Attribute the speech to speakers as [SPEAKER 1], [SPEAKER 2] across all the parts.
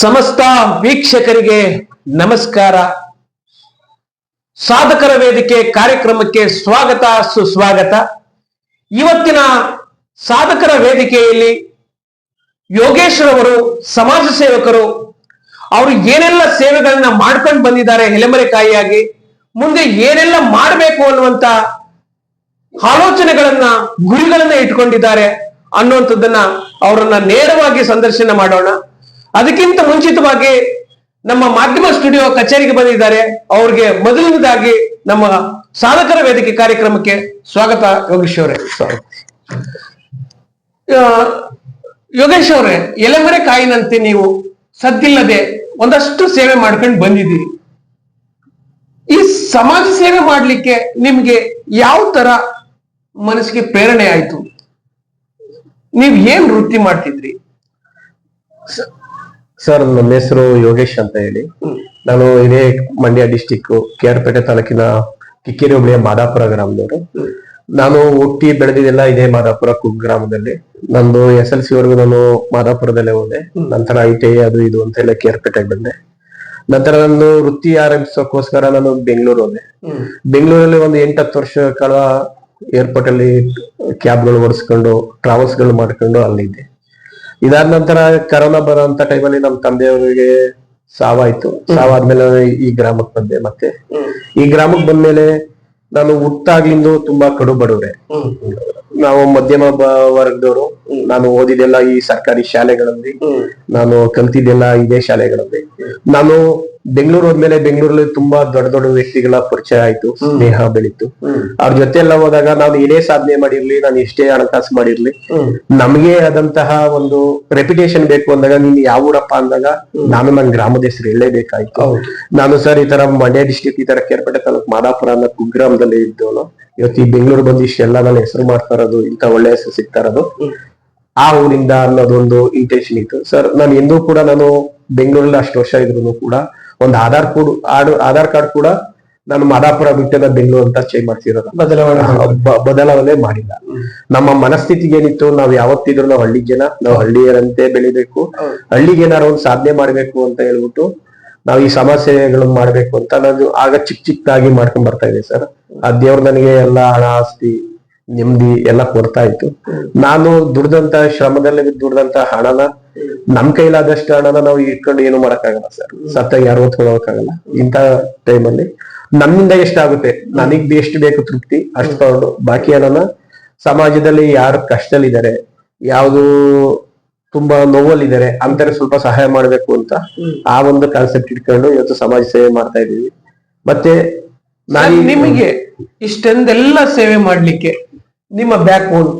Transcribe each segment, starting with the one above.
[SPEAKER 1] ಸಮಸ್ತ ವೀಕ್ಷಕರಿಗೆ ನಮಸ್ಕಾರ. ಸಾಧಕರ ವೇದಿಕೆ ಕಾರ್ಯಕ್ರಮಕ್ಕೆ ಸ್ವಾಗತ, ಸುಸ್ವಾಗತ. ಇವತ್ತಿನ ಸಾಧಕರ ವೇದಿಕೆಯಲ್ಲಿ ಯೋಗೇಶ್ವರವರು ಸಮಾಜ ಸೇವಕರು, ಅವರು ಏನೆಲ್ಲ ಸೇವೆಗಳನ್ನ ಮಾಡ್ಕೊಂಡು ಬಂದಿದ್ದಾರೆ ಹೆಲೆಮರೆಕಾಯಿಯಾಗಿ ಮುಂದೆ ಏನೆಲ್ಲ ಮಾಡಬೇಕು ಅನ್ನುವಂತ ಆಲೋಚನೆಗಳನ್ನ, ಗುರಿಗಳನ್ನ ಇಟ್ಕೊಂಡಿದ್ದಾರೆ ಅನ್ನುವಂಥದ್ದನ್ನ ಅವರನ್ನ ನೇರವಾಗಿ ಸಂದರ್ಶನ ಮಾಡೋಣ. ಅದಕ್ಕಿಂತ ಮುಂಚಿತವಾಗಿ ನಮ್ಮ ಮಾಧ್ಯಮ ಸ್ಟುಡಿಯೋ ಕಚೇರಿಗೆ ಬಂದಿದ್ದಾರೆ. ಅವ್ರಿಗೆ ಮೊದಲನೇದಾಗಿ ನಮ್ಮ ಸಾಧಕರ ವೇದಿಕೆ ಕಾರ್ಯಕ್ರಮಕ್ಕೆ ಸ್ವಾಗತ ಯೋಗೇಶ್ ಅವರೇ. ಯೋಗೇಶ್ ಅವರೇ, ಎಲೆಮರೆ ಕಾಯಿನಂತೆ ನೀವು ಸದ್ದಿಲ್ಲದೆ ಒಂದಷ್ಟು ಸೇವೆ ಮಾಡ್ಕೊಂಡು ಬಂದಿದ್ದೀರಿ. ಈ ಸಮಾಜ ಸೇವೆ ಮಾಡ್ಲಿಕ್ಕೆ ನಿಮ್ಗೆ ಯಾವ ತರ ಮನಸ್ಸಿಗೆ ಪ್ರೇರಣೆ ಆಯ್ತು? ನೀವ್ ಏನ್ ವೃತ್ತಿ ಮಾಡ್ತಿದ್ರಿ?
[SPEAKER 2] ಸರ್, ನನ್ನ ಹೆಸರು ಯೋಗೇಶ್ ಅಂತ ಹೇಳಿ. ನಾನು ಇದೇ Mandya district K R Pete ತಾಲೂಕಿನ ಕಿಕ್ಕೇರಿ ಹೋಬಳಿಯ ಮಾದಾಪುರ ಗ್ರಾಮದವರು. ನಾನು ಹುಟ್ಟಿ ಬೆಳೆದಿದ್ದೆಲ್ಲ ಇದೇ ಮಾದಾಪುರ ಕುಗ್ ಗ್ರಾಮದಲ್ಲಿ. ನಂದು ಎಸ್ ಎಲ್ ಸಿ ವರೆಗೂ ನಾನು ಮಾದಾಪುರದಲ್ಲೇ ಹೋದೆ. ನಂತರ ಐ ಟಿ ಐ ಅದು ಇದು ಅಂತ ಎಲ್ಲ ಕೇರ್ಪೇಟೆಗೆ ಬಂದೆ. ನಂತರ ನಾನು ವೃತ್ತಿ ಆರಂಭಿಸೋಕ್ಕೋಸ್ಕರ ನಾನು ಬೆಂಗಳೂರು ಹೋದೆ. ಬೆಂಗಳೂರಲ್ಲಿ ಒಂದು ಎಂಟತ್ತು ವರ್ಷ ಕಾಲ ಏರ್ಪೋರ್ಟ್ ಅಲ್ಲಿ ಕ್ಯಾಬ್ಗಳು ಓಡಿಸ್ಕೊಂಡು ಟ್ರಾವೆಲ್ಸ್ಗಳು ಮಾಡ್ಕೊಂಡು ಅಲ್ಲಿದ್ದೆ. ಇದಾದ ನಂತರ ಕರೋನಾ ಬರೋಂತ ಟೈಮಲ್ಲಿ ನಮ್ಮ ತಂದೆಯವರಿಗೆ ಸಾವಾಯ್ತು. ಸಾವಾದ್ಮೇಲೆ ಈ ಗ್ರಾಮಕ್ಕೆ ಬಂದೆ ಮತ್ತೆ. ಈ ಗ್ರಾಮಕ್ಕೆ ಬಂದ್ಮೇಲೆ ನಾನು ಹುಟ್ಟಾಗ್ಲಿಂದು ತುಂಬಾ ಕಡು ಬಡವ್ರೆ. ನಾವು ಮಧ್ಯಮ ವರ್ಗದವರು. ನಾನು ಓದಿದೆಲ್ಲ ಈ ಸರ್ಕಾರಿ ಶಾಲೆಗಳಲ್ಲಿ. ನಾನು ಕಲ್ತಿದ್ದೆಲ್ಲ ಇದೇ ಶಾಲೆಗಳಲ್ಲಿ. ನಾನು ಬೆಂಗಳೂರು ಹೋದ್ಮೇಲೆ ಬೆಂಗಳೂರಲ್ಲಿ ತುಂಬಾ ದೊಡ್ಡ ದೊಡ್ಡ ವ್ಯಕ್ತಿಗಳ ಪರಿಚಯ ಆಯ್ತು ಸ್ನೇಹ ಬೆಳೀತು. ಅವ್ರ ಜೊತೆ ಎಲ್ಲ ಹೋದಾಗ ನಾನು ಏನೇ ಸಾಧನೆ ಮಾಡಿರ್ಲಿ ನಾನು ಎಷ್ಟೇ ಹಣಕಾಸು ಮಾಡಿರ್ಲಿ. ನಮಗೆ ಆದಂತಹ ಒಂದು ರೆಪ್ಯುಟೇಷನ್ ಬೇಕು ಅಂದಾಗ ನೀನ್ ಯಾವ ಊರಪ್ಪ ಅಂದಾಗ ನಾನು ನನ್ನ ಗ್ರಾಮದ ಹೆಸರು ಹೇಳಲೇಬೇಕಾಯ್ತು. ನಾನು ಸರ್ ಈ ತರ ಮಂಡ್ಯ ಡಿಸ್ಟಿಕ್ ಈ ತರ ಕೇರ್ಪೇಟೆ ತಾಲೂಕು ಮಾದಾಪುರ ಅನ್ನೋ ಕುಗ್ರಾಮದಲ್ಲಿ ಇದ್ದವನು. ಇವತ್ತು ಈ ಬೆಂಗಳೂರು ಬಂದು ಇಷ್ಟೆಲ್ಲ ನಾನು ಹೆಸರು ಮಾಡ್ತಾ ಇರೋದು ಇಂತ ಒಳ್ಳೆ ಹೆಸರು ಸಿಗ್ತಾ ಇರೋದು. ಆ ಊರಿಂದ ಅನ್ನೋದೊಂದು ಇಂಟೆನ್ಷನ್ ಇತ್ತು. ಸರ್ ನಾನು ಎಂದೂ ಕೂಡ ನಾನು ಬೆಂಗಳೂರಲ್ಲಿ ಅಷ್ಟು ವರ್ಷ ಇದ್ರು ಕೂಡ ಒಂದು ಆಧಾರ್ ಕೂಡ ಆಧಾರ್ ಕಾರ್ಡ್ ಕೂಡ ನಾನು ಮಾದಾಪುರ ಬಿಟ್ಟೆ ನಾನು ಬೆಂಗಳೂರು ಅಂತ ಚೇಂಜ್ ಮಾಡ್ತಿರೋದು
[SPEAKER 1] ಬದಲಾವಣೆ
[SPEAKER 2] ಬದಲಾವಣೆ ಮಾಡಿಲ್ಲ. ನಮ್ಮ ಮನಸ್ಥಿತಿಗೆ ಏನಿತ್ತು ನಾವ್ ಯಾವತ್ತಿದ್ರು ನಾವು ಹಳ್ಳಿ ಜನ ನಾವು ಹಳ್ಳಿಯರಂತೆ ಬೆಳಿಬೇಕು. ಹಳ್ಳಿಗೆ ಏನಾರು ಒಂದು ಸಾಧನೆ ಮಾಡ್ಬೇಕು ಅಂತ ಹೇಳ್ಬಿಟ್ಟು ನಾವು ಈ ಸಮಾಜ ಸೇವೆಗಳನ್ನು ಮಾಡ್ಬೇಕು ಅಂತ ನಾನು ಆಗ ಚಿಕ್ಕ ಚಿಕ್ಕದಾಗಿ ಮಾಡ್ಕೊಂಡ್ ಬರ್ತಾ ಇದೆ ಸರ್. ಆ ದೇವ್ರ ನನಗೆ ಎಲ್ಲ ಹಣ ಆಸ್ತಿ ನೆಮ್ಮದಿ ಎಲ್ಲ ಕೊಡ್ತಾ ಇತ್ತು. ನಾನು ದುಡ್ದಂತ ಶ್ರಮದಲ್ಲಿ ದುಡ್ದಂತ ಹಣನ ನಮ್ ಕೈಲಾದಷ್ಟು ಹಣನ ನಾವು ಇಟ್ಕೊಂಡು ಏನು ಮಾಡಕ್ಕಾಗಲ್ಲ ಸರ್. ಸತ್ತಾಗ ಯಾರು ಹೊತ್ಕೊಳ್ಳೋಕ್ಕಾಗಲ್ಲ ಇಂಥ ಟೈಮಲ್ಲಿ ನಮ್ಮಿಂದ ಎಷ್ಟಾಗುತ್ತೆ ನನಗ್ ಎಷ್ಟು ಬೇಕು ತೃಪ್ತಿ? ಅಷ್ಟು ತಗೊಂಡು. ಬಾಕಿ ಹಣನ ಸಮಾಜದಲ್ಲಿ ಯಾರು ಕಷ್ಟದಲ್ಲಿದ್ದಾರೆ, ಯಾವುದು ತುಂಬಾ ನೋವಲ್ಲಿದ್ದಾರೆ ಅಂತಾರೆ ಸ್ವಲ್ಪ ಸಹಾಯ ಮಾಡ್ಬೇಕು ಅಂತ ಆ ಒಂದು ಕಾನ್ಸೆಪ್ಟ್ ಇಟ್ಕೊಂಡು ಇವತ್ತು ಸಮಾಜ ಸೇವೆ ಮಾಡ್ತಾ ಇದೀವಿ ಮತ್ತೆ ನಾನು
[SPEAKER 1] ನಿಮಗೆ ಇಷ್ಟೆಂದೆಲ್ಲ ಸೇವೆ ಮಾಡ್ಲಿಕ್ಕೆ ನಿಮ್ಮ ಬ್ಯಾಕ್ ಬೋನ್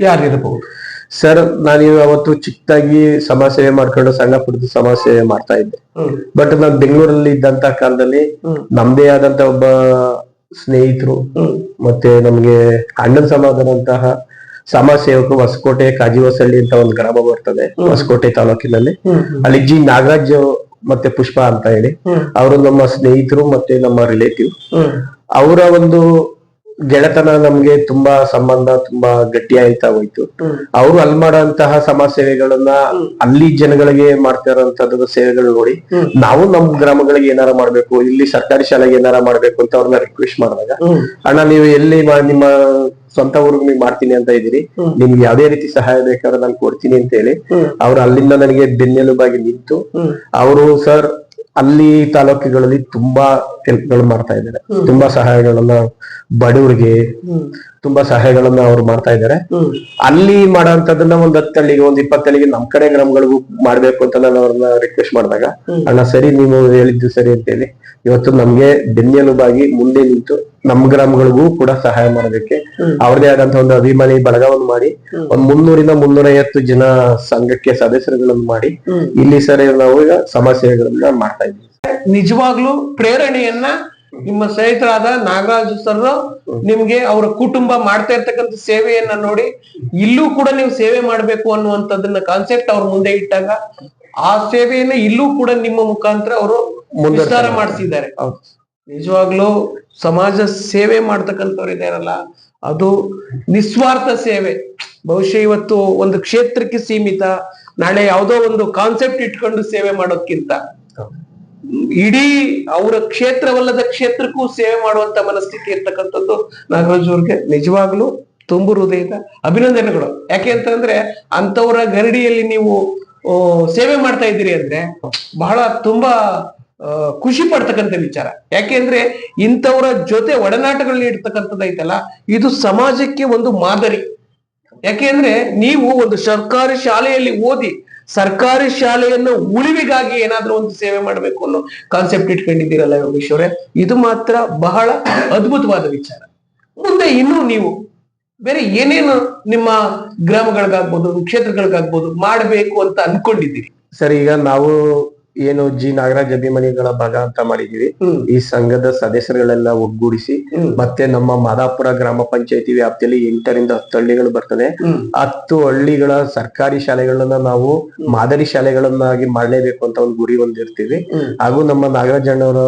[SPEAKER 1] ಯಾರಿರಬಹುದು
[SPEAKER 2] ಸರ್ ನಾನು ಅವತ್ತು ಚಿಕ್ಕದಾಗಿ ಸಮಾಜ ಸೇವೆ ಮಾಡ್ಕೊಂಡು ಸಣ್ಣ ಪುಟ್ಟ ಸಮಾಜ ಸೇವೆ ಮಾಡ್ತಾ ಇದ್ದೆ. ಬಟ್ ನಾನು ಬೆಂಗಳೂರಲ್ಲಿ ಇದ್ದಂತ ಕಾಲದಲ್ಲಿ ನಮ್ದೇ ಆದಂತ ಒಬ್ಬ ಸ್ನೇಹಿತರು ಮತ್ತೆ ನಮ್ಗೆ ಅಣ್ಣನ ಸಮಾಧಾನಂತಹ ಸಮಾಜ ಸೇವಕರು ಹೊಸಕೋಟೆ ಕಾಜಿವಸಳ್ಳಿ ಅಂತ ಒಂದು ಗ್ರಾಮ ಬರ್ತದೆ ಹೊಸಕೋಟೆ ತಾಲೂಕಿನಲ್ಲಿ. ಅಲ್ಲಿ ಜಿ ನಾಗರಾಜ್ ಮತ್ತೆ ಪುಷ್ಪ ಅಂತ ಹೇಳಿ ಅವರು ನಮ್ಮ ಸ್ನೇಹಿತರು ಮತ್ತೆ ನಮ್ಮ ರಿಲೇಟಿವ್ ಅವರ ಒಂದು ಗೆಳೆತನ ನಮ್ಗೆ ತುಂಬಾ ಸಂಬಂಧ ತುಂಬಾ ಗಟ್ಟಿ ಆಯ್ತಾ ಹೋಯ್ತು ಅವರು ಅಲ್ಲಿ ಮಾಡೋಂತಹ ಸಮಾಜ ಸೇವೆಗಳನ್ನ ಅಲ್ಲಿ ಜನಗಳಿಗೆ ಮಾಡ್ತಾ ಇರೋಂತ ಸೇವೆಗಳು ನೋಡಿ ನಾವು ನಮ್ ಗ್ರಾಮಗಳಿಗೆ ಏನಾರ ಮಾಡ್ಬೇಕು ಇಲ್ಲಿ ಸರ್ಕಾರಿ ಶಾಲೆಗೆ ಏನಾರ ಮಾಡ್ಬೇಕು ಅಂತ ಅವ್ರನ್ನ ರಿಕ್ವೆಸ್ಟ್ ಮಾಡಿದಾಗ ಅಣ್ಣ ನೀವು ಎಲ್ಲಿ ನಿಮ್ಮ ಸ್ವಂತ ಊರಿಗೆ ನೀವು ಮಾಡ್ತೀನಿ ಅಂತ ಇದೀರಿ ನಿಮ್ಗೆ ಯಾವ್ದೇ ರೀತಿ ಸಹಾಯ ಬೇಕಾದ್ರೆ ನಾನು ಕೊಡ್ತೀನಿ ಅಂತ ಹೇಳಿ ಅವ್ರು ಅಲ್ಲಿಂದ ನನಗೆ ಬೆನ್ನೆಲುಬಾಗಿ ನಿಂತು ಅವರು ಸರ್ ಅಲ್ಲಿ ತಾಲೂಕುಗಳಲ್ಲಿ ತುಂಬಾ ಹೆಲ್ಪ್ಗಳು ಮಾಡ್ತಾ ಇದ್ದಾರೆ. ತುಂಬಾ ಸಹಾಯಗಳನ್ನ ಬಡವರಿಗೆ ತುಂಬಾ ಸಹಾಯಗಳನ್ನ ಅವ್ರು ಮಾಡ್ತಾ ಇದ್ದಾರೆ ಅಲ್ಲಿ ಮಾಡೋಂಥದ್ದನ್ನ ಒಂದ್ ಹತ್ತು ಹಳ್ಳಿಗೆ ಒಂದ್ ಇಪ್ಪತ್ತಳ್ಳಿಗೆ ನಮ್ ಕಡೆ ಗ್ರಾಮಗಳಿಗೂ ಮಾಡ್ಬೇಕು ಅಂತ ನಾನು ಅವ್ರನ್ನ ರಿಕ್ವೆಸ್ಟ್ ಮಾಡಿದಾಗ ಅಣ್ಣ ಸರಿ ನೀವು ಹೇಳಿದ್ದು ಸರಿ ಅಂತ ಹೇಳಿ ಇವತ್ತು ನಮ್ಗೆ ಬೆನ್ನೆಲುಬಾಗಿ ಮುಂದೆ ನಿಂತು ನಮ್ ಗ್ರಾಮಗಳಿಗೂ ಕೂಡ ಸಹಾಯ ಮಾಡೋದಕ್ಕೆ ಅವ್ರದೇ ಆದಂತ ಒಂದು ಅಭಿಮಾನಿ ಬಳಗವನ್ನು ಮಾಡಿ ಒಂದ್ ಮುನ್ನೂರಿಂದ ಮುನ್ನೂರೈವತ್ತು ಜನ ಸಂಘಕ್ಕೆ ಸದಸ್ಯರುಗಳನ್ನು ಮಾಡಿ ಇಲ್ಲಿ ಸರಿ ನಾವು ಈಗ ಸಮಸ್ಯೆಗಳನ್ನ ಮಾಡ್ತಾ ಇದ್ದೀವಿ.
[SPEAKER 1] ನಿಜವಾಗ್ಲೂ ಪ್ರೇರಣೆಯನ್ನ ನಿಮ್ಮ ಸ್ನೇಹಿತರಾದ ನಾಗರಾಜ್ ಸರ್ ನಿಮ್ಗೆ ಅವರ ಕುಟುಂಬ ಮಾಡ್ತಾ ಇರ್ತಕ್ಕಂಥ ಸೇವೆಯನ್ನ ನೋಡಿ ಇಲ್ಲೂ ಕೂಡ ನೀವು ಸೇವೆ ಮಾಡ್ಬೇಕು ಅನ್ನುವಂಥದ್ದನ್ನ ಕಾನ್ಸೆಪ್ಟ್ ಅವ್ರ ಮುಂದೆ ಇಟ್ಟಾಗ ಆ ಸೇವೆಯನ್ನ ಇಲ್ಲೂ ಕೂಡ ನಿಮ್ಮ ಮುಖಾಂತರ ಅವರು ವಿಸ್ತಾರ ಮಾಡಿಸಿದ್ದಾರೆ. ನಿಜವಾಗ್ಲೂ ಸಮಾಜ ಸೇವೆ ಮಾಡ್ತಕ್ಕಂಥವ್ರು ಇದಾರಲ್ಲ ಅದು ನಿಸ್ವಾರ್ಥ ಸೇವೆ. ಬಹುಶಃ ಇವತ್ತು ಒಂದು ಕ್ಷೇತ್ರಕ್ಕೆ ಸೀಮಿತ ನಾಳೆ ಯಾವುದೋ ಒಂದು ಕಾನ್ಸೆಪ್ಟ್ ಇಟ್ಕೊಂಡು ಸೇವೆ ಮಾಡೋದ್ಕಿಂತ. ಇಡೀ ಅವರ ಕ್ಷೇತ್ರವಲ್ಲದ ಕ್ಷೇತ್ರಕ್ಕೂ ಸೇವೆ ಮಾಡುವಂತ ಮನಸ್ಥಿತಿ ಇರ್ತಕ್ಕಂಥದ್ದು ನಾಗರಾಜ್ ಅವ್ರಿಗೆ ನಿಜವಾಗ್ಲೂ ತುಂಬು ಹೃದಯದ ಅಭಿನಂದನೆಗಳು. ಯಾಕೆ ಅಂತಂದ್ರೆ ಅಂತವರ ಗರಡಿಯಲ್ಲಿ ನೀವು ಸೇವೆ ಮಾಡ್ತಾ ಇದ್ದೀರಿ ಅಂದ್ರೆ ಬಹಳ ತುಂಬಾ ಖುಷಿ ಪಡ್ತಕ್ಕಂಥ ವಿಚಾರ. ಯಾಕೆಂದ್ರೆ ಇಂಥವರ ಜೊತೆ ಒಡನಾಟಗಳನ್ನ ಇಡ್ತಕ್ಕಂಥದ್ದು ಐತಲ್ಲ, ಇದು ಸಮಾಜಕ್ಕೆ ಒಂದು ಮಾದರಿ. ಯಾಕೆಂದ್ರೆ ನೀವು ಒಂದು ಸರ್ಕಾರಿ ಶಾಲೆಯಲ್ಲಿ ಓದಿ ಸರ್ಕಾರಿ ಶಾಲೆಯನ್ನು ಉಳಿವಿಗಾಗಿ ಏನಾದ್ರೂ ಒಂದು ಸೇವೆ ಮಾಡಬೇಕು ಅನ್ನೋ ಕಾನ್ಸೆಪ್ಟ್ ಇಟ್ಕೊಂಡಿದ್ದೀರಲ್ಲ ಯೋಗೇಶ್ ಅವರೇ? ಇದು ಮಾತ್ರ ಬಹಳ ಅದ್ಭುತವಾದ ವಿಚಾರ. ಮುಂದೆ ಇನ್ನೂ ನೀವು ಬೇರೆ ಏನೇನು ನಿಮ್ಮ ಗ್ರಾಮಗಳಿಗಾಗ್ಬೋದು, ಕ್ಷೇತ್ರಗಳಿಗಾಗ್ಬೋದು ಮಾಡಬೇಕು ಅಂತ ಅನ್ಕೊಂಡಿದ್ದೀರಿ?
[SPEAKER 2] ಸರ್, ಈಗ ನಾವು ಏನು ಜಿ ನಾಗರಾಜ್ ಅಭಿಮಾನಿಗಳ ಭಾಗ ಅಂತ ಮಾಡಿದೀವಿ ಈ ಸಂಘದ ಸದಸ್ಯರುಗಳೆಲ್ಲ ಒಗ್ಗೂಡಿಸಿ ಮತ್ತೆ ನಮ್ಮ ಮಾದಾಪುರ ಗ್ರಾಮ ಪಂಚಾಯತಿ ವ್ಯಾಪ್ತಿಯಲ್ಲಿ ಎಂಟರಿಂದ ಹತ್ತು ಹಳ್ಳಿಗಳು ಬರ್ತದೆ ಹತ್ತು ಹಳ್ಳಿಗಳ ಸರ್ಕಾರಿ ಶಾಲೆಗಳನ್ನ ನಾವು ಮಾದರಿ ಶಾಲೆಗಳನ್ನಾಗಿ ಮಾಡಲೇಬೇಕು ಅಂತ ಒಂದು ಗುರಿ ಹೊಂದಿರ್ತೀವಿ. ಹಾಗೂ ನಮ್ಮ ನಾಗರಾಜಣ್ಣವರ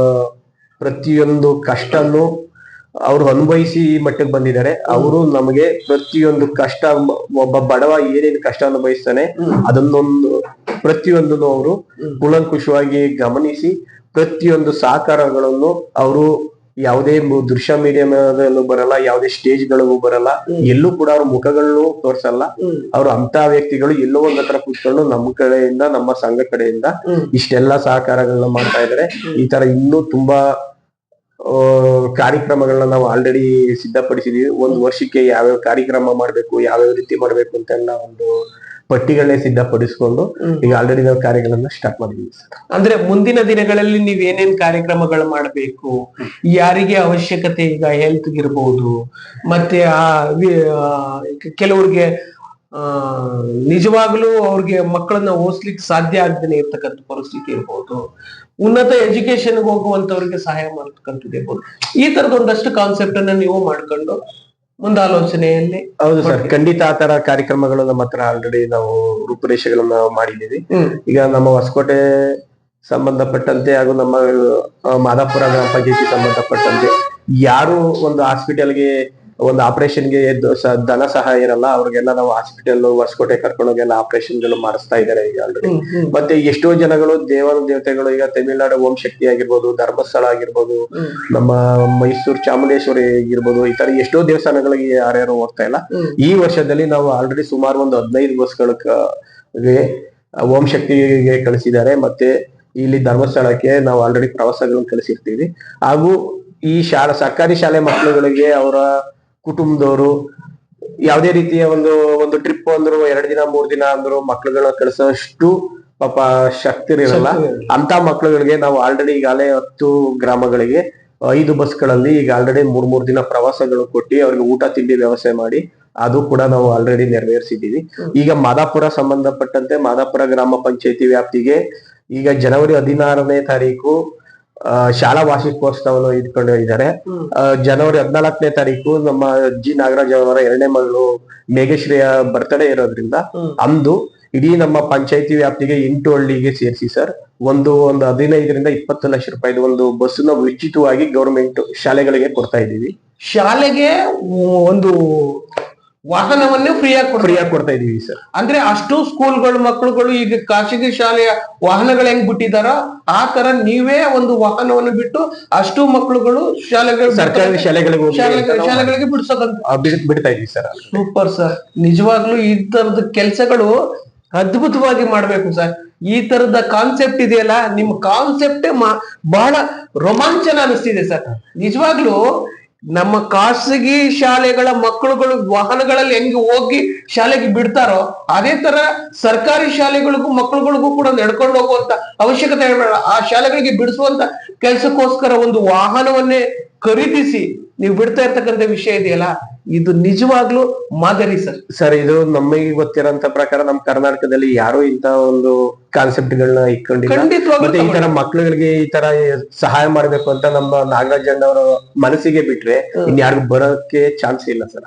[SPEAKER 2] ಪ್ರತಿಯೊಂದು ಕಷ್ಟನು ಅವ್ರು ಅನುಭವಿಸಿ ಈ ಮಟ್ಟಕ್ಕೆ ಬಂದಿದ್ದಾರೆ. ಅವರು ನಮಗೆ ಪ್ರತಿಯೊಂದು ಕಷ್ಟ ಒಬ್ಬ ಬಡವ ಏನೇನು ಕಷ್ಟ ಅನುಭವಿಸ್ತಾನೆ ಅದನ್ನೊಂದು ಪ್ರತಿಯೊಂದನ್ನು ಅವರು ಕುಲಂಕುಷವಾಗಿ ಗಮನಿಸಿ ಪ್ರತಿಯೊಂದು ಸಹಕಾರಗಳನ್ನು ಅವರು ಯಾವುದೇ ದೃಶ್ಯ ಮೀಡಿಯಾದಲ್ಲೂ ಬರಲ್ಲ ಯಾವುದೇ ಸ್ಟೇಜ್ಗಳಿಗೂ ಬರಲ್ಲ. ಎಲ್ಲೂ ಕೂಡ ಅವ್ರ ಮುಖಗಳನ್ನು ತೋರ್ಸಲ್ಲ. ಅವ್ರ ಅಂತ ವ್ಯಕ್ತಿಗಳು ಎಲ್ಲೋ ಒಂದ್ ಹತ್ರ ಕೂತ್ಕೊಂಡು ನಮ್ಮ ಕಡೆಯಿಂದ ನಮ್ಮ ಸಂಘ ಕಡೆಯಿಂದ ಇಷ್ಟೆಲ್ಲಾ ಸಹಕಾರಗಳನ್ನ ಮಾಡ್ತಾ ಇದಾರೆ ಈ ತರ ಇನ್ನೂ ತುಂಬಾ ಕಾರ್ಯಕ್ರಮಗಳನ್ನ ನಾವು ಆಲ್ರೆಡಿ ಸಿದ್ಧಪಡಿಸಿದೀವಿ. ಒಂದು ವರ್ಷಕ್ಕೆ ಯಾವ್ಯಾವ ಕಾರ್ಯಕ್ರಮ ಮಾಡ್ಬೇಕು ಯಾವ್ಯಾವ ರೀತಿ ಮಾಡ್ಬೇಕು ಅಂತೆಲ್ಲ ಒಂದು ಪಟ್ಟಿಗಳನ್ನೇ ಸಿದ್ಧಪಡಿಸಿಕೊಂಡು. ಈಗ ಆಲ್ರೆಡಿ ನಾವು ಕಾರ್ಯಗಳನ್ನ ಸ್ಟಾರ್ಟ್ ಮಾಡಿದೀವಿ
[SPEAKER 1] ಅಂದ್ರೆ ಮುಂದಿನ ದಿನಗಳಲ್ಲಿ ನೀವ್ ಏನೇನ್ ಕಾರ್ಯಕ್ರಮಗಳು ಮಾಡಬೇಕು? ಯಾರಿಗೆ ಅವಶ್ಯಕತೆ ಈಗ ಹೆಲ್ತ್ ಇರಬಹುದು ಮತ್ತೆ ಆ ಕೆಲವ್ರಿಗೆ ಆ ನಿಜವಾಗ್ಲೂ ಅವ್ರಿಗೆ ಮಕ್ಕಳನ್ನ ಓದಿಸ್ಲಿಕ್ಕೆ ಸಾಧ್ಯ ಆಗದೇನೆ ಇರ್ತಕ್ಕಂಥ ಪರಿಸ್ಥಿತಿ ಇರ್ಬೋದು. ಉನ್ನತ ಎಜುಕೇಶನ್ ಹೋಗುವಂತವ್ರಿಗೆ ಸಹಾಯ ಮಾಡ್ತಕ್ಕಂಥದ್ದು ಇರ್ಬೋದು. ಈ ತರದ ಒಂದಷ್ಟು ಕಾನ್ಸೆಪ್ಟ್ ಅನ್ನ ನೀವು ಮಾಡ್ಕೊಂಡು ಮುಂದಾಲೋಚನೆಯಲ್ಲಿ
[SPEAKER 2] ಹೌದು ಸರ್ ಖಂಡಿತ ಆ ತರ ಕಾರ್ಯಕ್ರಮಗಳು ನಮ್ಮ ಹತ್ರ ಆಲ್ರೆಡಿ ನಾವು ರೂಪುರೇಷೆಗಳನ್ನ ಮಾಡಿದೀವಿ
[SPEAKER 1] ಹ್ಮ್.
[SPEAKER 2] ಈಗ ನಮ್ಮ ಹೊಸಕೋಟೆ ಸಂಬಂಧಪಟ್ಟಂತೆ ಹಾಗೂ ನಮ್ಮ ಮಾದಾಪುರ ಗ್ರಾಮ ಪಂಚಾಯತಿ ಸಂಬಂಧಪಟ್ಟಂತೆ ಯಾರು ಒಂದು ಹಾಸ್ಪಿಟಲ್ಗೆ ಒಂದು ಆಪರೇಷನ್ಗೆ ಧನ ಸಹಾಯ ಇರಲ್ಲ ಅವ್ರಿಗೆಲ್ಲ ನಾವು ಹಾಸ್ಪಿಟಲ್ ಹೊಸಕೋಟೆ ಕರ್ಕೊಂಡೋಗೆಲ್ಲ ಆಪರೇಷನ್ಗಳು ಮಾಡಿಸ್ತಾ ಇದಾರೆ ಈಗ ಆಲ್ರೆಡಿ ಮತ್ತೆ ಎಷ್ಟೋ ಜನಗಳು ದೇವರ ದೇವತೆಗಳು ಈಗ ತಮಿಳ್ನಾಡು ಓಂ ಶಕ್ತಿ ಆಗಿರ್ಬೋದು ಧರ್ಮಸ್ಥಳ ಆಗಿರ್ಬೋದು ನಮ್ಮ ಮೈಸೂರು ಚಾಮುಂಡೇಶ್ವರಿ ಆಗಿರ್ಬೋದು ಈ ತರ ಎಷ್ಟೋ ದೇವಸ್ಥಾನಗಳಿಗೆ ಯಾರ್ಯಾರು ಹೋಗ್ತಾ ಇಲ್ಲ. ಈ ವರ್ಷದಲ್ಲಿ ನಾವು ಆಲ್ರೆಡಿ ಸುಮಾರು ಒಂದು ಹದಿನೈದು ಬಸ್ಗಳಿಗೆ ಓಂ ಶಕ್ತಿಗೆ ಕಳಿಸಿದ್ದಾರೆ. ಮತ್ತೆ ಇಲ್ಲಿ ಧರ್ಮಸ್ಥಳಕ್ಕೆ ನಾವು ಆಲ್ರೆಡಿ ಪ್ರವಾಸಗಳನ್ನು ಕಳಿಸಿರ್ತೀವಿ. ಹಾಗೂ ಈ ಶಾಲಾ ಸರ್ಕಾರಿ ಶಾಲೆ ಮಕ್ಕಳುಗಳಿಗೆ ಅವರ ಕುಟುಂಬದವರು ಯಾವುದೇ ರೀತಿಯ ಒಂದು ಒಂದು ಟ್ರಿಪ್ ಅಂದ್ರು ಎರಡು ದಿನ ಮೂರ್ ದಿನ ಅಂದ್ರು ಮಕ್ಳುಗಳನ್ನ ಕಳಿಸೋಷ್ಟು ಪಾಪ ಶಕ್ತಿ ಇರಲ್ಲ. ಅಂತ ಮಕ್ಳುಗಳಿಗೆ ನಾವು ಆಲ್ರೆಡಿ ಈಗಾಗಲೇ ಹತ್ತು ಗ್ರಾಮಗಳಿಗೆ ಐದು ಬಸ್ಗಳಲ್ಲಿ ಈಗ ಆಲ್ರೆಡಿ ಮೂರ್ ಮೂರ್ ದಿನ ಪ್ರವಾಸಗಳು ಕೊಟ್ಟು ಅವ್ರಿಗೆ ಊಟ ತಿಂಡಿ ವ್ಯವಸ್ಥೆ ಮಾಡಿ ಅದು ಕೂಡ ನಾವು ಆಲ್ರೆಡಿ ನೆರವೇರಿಸಿದ್ದೀವಿ. ಈಗ ಮಾದಾಪುರ ಸಂಬಂಧಪಟ್ಟಂತೆ ಮಾದಾಪುರ ಗ್ರಾಮ ಪಂಚಾಯತಿ ವ್ಯಾಪ್ತಿಗೆ ಈಗ ಜನವರಿ ಹದಿನಾರನೇ ತಾರೀಕು ಶಾಲಾ ವಾರ್ಷಿಕೋತ್ಸವವನ್ನು ಇಟ್ಕೊಂಡು ಇದ್ದಾರೆ.
[SPEAKER 1] ಹ್ಮ್.
[SPEAKER 2] ಆ, ಜನವರಿ ಹದಿನಾಲ್ಕನೇ ತಾರೀಕು ನಮ್ಮ ಜಿ. ನಾಗರಾಜ್ ಅವರ ಎರಡನೇ ಮಗಳು ಮೇಘಶ್ರೀಯ ಬರ್ತಡೇ ಇರೋದ್ರಿಂದ ಅಂದು ಇಡೀ ನಮ್ಮ ಪಂಚಾಯತಿ ವ್ಯಾಪ್ತಿಗೆ ಎಂಟು ಹಳ್ಳಿಗೆ ಸೇರಿಸಿ ಸರ್. ಒಂದು ಒಂದು ಹದಿನೈದರಿಂದ ಇಪ್ಪತ್ತು ಲಕ್ಷ ರೂಪಾಯಿದು ಒಂದು ಬಸ್ ಉಚಿತವಾಗಿ ಗೌರ್ಮೆಂಟ್ ಶಾಲೆಗಳಿಗೆ ಕೊಡ್ತಾ ಇದ್ದೀವಿ.
[SPEAKER 1] ಶಾಲೆಗೆ ಒಂದು ವಾಹನವನ್ನೇ ಫ್ರೀಯಾಗಿ ಫ್ರೀ
[SPEAKER 2] ಫ್ರೀಯಾಗಿ ಕೊಡ್ತಾ ಇದೀವಿ ಸರ್.
[SPEAKER 1] ಅಂದ್ರೆ ಅಷ್ಟು ಸ್ಕೂಲ್ಗಳು ಮಕ್ಕಳುಗಳು ಈಗ ಖಾಸಗಿ ಶಾಲೆಯ ವಾಹನಗಳು ಹೆಂಗ್ ಬಿಟ್ಟಿದಾರ ಆ ತರ ನೀವೇ ಒಂದು ವಾಹನವನ್ನು ಬಿಟ್ಟು ಅಷ್ಟು ಮಕ್ಕಳುಗಳು ಶಾಲೆಗಳು
[SPEAKER 2] ಸರ್ಕಾರಿ ಶಾಲೆಗಳಿಗೆ
[SPEAKER 1] ಶಾಲೆಗಳಿಗೆ ಬಿಡಿಸೋದಂತ.
[SPEAKER 2] ಬಿಡ್- ಬಿಡ್ತಾ ಇದೀವಿ ಸರ್.
[SPEAKER 1] Super sir. ನಿಜವಾಗ್ಲೂ ಈ ತರದ ಕೆಲಸಗಳು ಅದ್ಭುತವಾಗಿ ಮಾಡ್ಬೇಕು ಸರ್. ಈ ತರದ ಕಾನ್ಸೆಪ್ಟ್ ಇದೆಯಲ್ಲ ನಿಮ್ ಕಾನ್ಸೆಪ್ಟ್ ಬಹಳ ರೋಮಾಂಚನ ಅನಿಸ್ತಿದೆ ಸರ್. ನಿಜವಾಗ್ಲೂ ನಮ್ಮ ಖಾಸಗಿ ಶಾಲೆಗಳ ಮಕ್ಕಳುಗಳು ವಾಹನಗಳಲ್ಲಿ ಹೆಂಗೆ ಹೋಗಿ ಶಾಲೆಗೆ ಬಿಡ್ತಾರೋ, ಅದೇ ತರ ಸರ್ಕಾರಿ ಶಾಲೆಗಳಿಗೂ ಮಕ್ಕಳುಗಳಿಗೂ ಕೂಡ ನಡ್ಕೊಂಡು ಹೋಗುವಂತ ಅವಶ್ಯಕತೆ ಆ ಶಾಲೆಗಳಿಗೆ ಬಿಡಿಸುವಂತ ಕೆಲಸಕ್ಕೋಸ್ಕರ ಒಂದು ವಾಹನವನ್ನೇ ಖರೀದಿಸಿ ನೀವು ಬಿಡ್ತಾ ಇರ್ತಕ್ಕಂಥ ವಿಷಯ ಇದೆಯಲ್ಲ ಇದು ನಿಜವಾಗ್ಲೂ ಮಾದರಿ ಸರ್.
[SPEAKER 2] ಸರ್ ಇದು ನಮಗೆ ಗೊತ್ತಿರೋಂತ ಪ್ರಕಾರ ನಮ್ಮ ಕರ್ನಾಟಕದಲ್ಲಿ ಯಾರು ಇಂತ ಒಂದು ಕಾನ್ಸೆಪ್ಟ್ ಗಳನ್ನ ಇಟ್ಕೊಂಡಿಲ್ಲ ಮತ್ತೆ ಈ ತರ ಮಕ್ಳುಗಳಿಗೆ ಈ ತರ ಸಹಾಯ ಮಾಡ್ಬೇಕು ಅಂತ ನಮ್ಮ ನಾಗರಾಜ್ ಅವರ ಮನಸ್ಸಿಗೆ ಬಿಟ್ರೆ ಇನ್ಯಾರಿಗೂ ಬರೋಕೆ ಚಾನ್ಸ್ ಇಲ್ಲ ಸರ್.